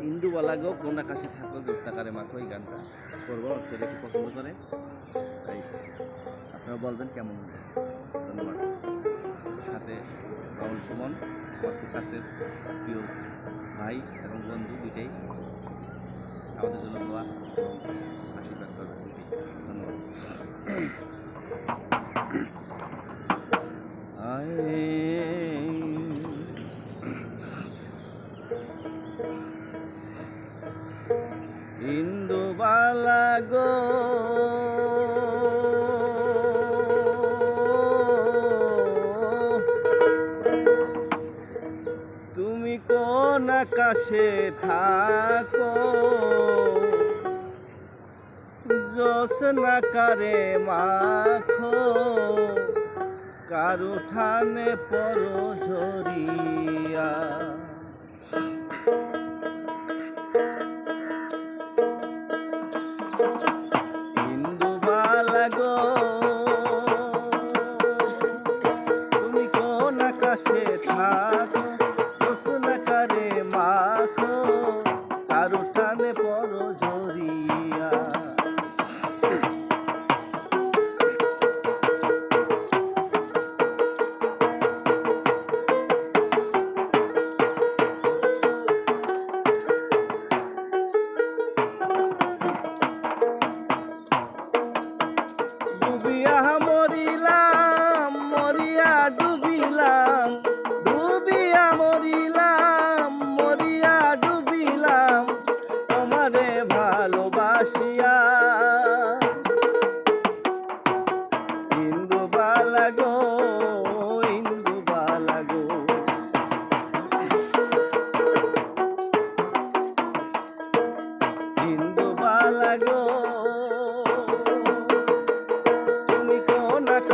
ইন্দু বলা গো কোন আকাশে থাকো যোদ্ধাকারে মাত্র এই গানটা। করব ছেলে কি পছন্দ করে? তাই। আপনারা বলবেন কেমন? ধন্যবাদ। সাথে পাউল সুমন, আমার খুব কাছের প্রিয় ভাই এবং বন্ধু দুটাই আমাদের জন্য দোয়া এবং আশীর্বাদ করবেন ধন্যবাদ। ইন্দুবালা গো। তুমি কোন আকাশে থাকো? জোসনা কারে মাখো। কারু ঠানে পর ঝরিয়া। তুমি কোন আকাশে থাকো?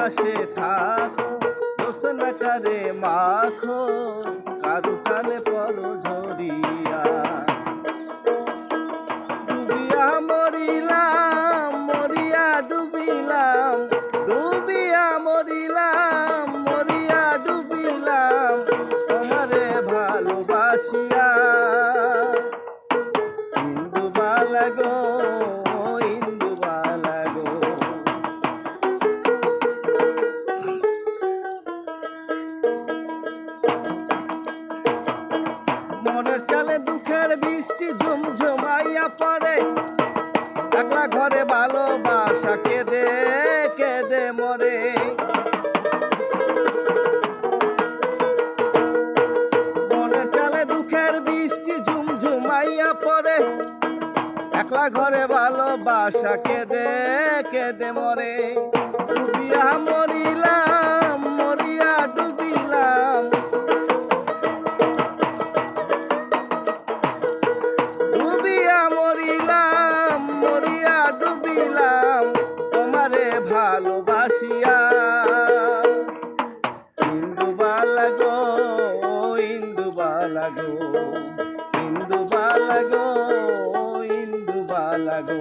আকাশে থাকো জোসনা কারে মাখো, কারু কানে পড়ো ঝরিয়া। ডুবিয়া মরিলাম, মরিয়া ডুবিলাম, ডুবিয়া মরিলাম, মরিয়া ডুবিলাম, তোমারে ভালোবাসিয়া। বালাগো ইন্দু ঝুমঝুমাইয়া পড়ে। একলা ঘরে ভালোবাসা কেঁদে কেঁদে মরে। মনের চালে দুঃখের বৃষ্টি পড়ে। একলা ঘরে ভালোবাসা কেঁদে কেঁদে মরে। মরিলাম, মরিয়া বালাগো ইন্দু বালাগো ইন্দু বালাগো ইন্দু বালাগো।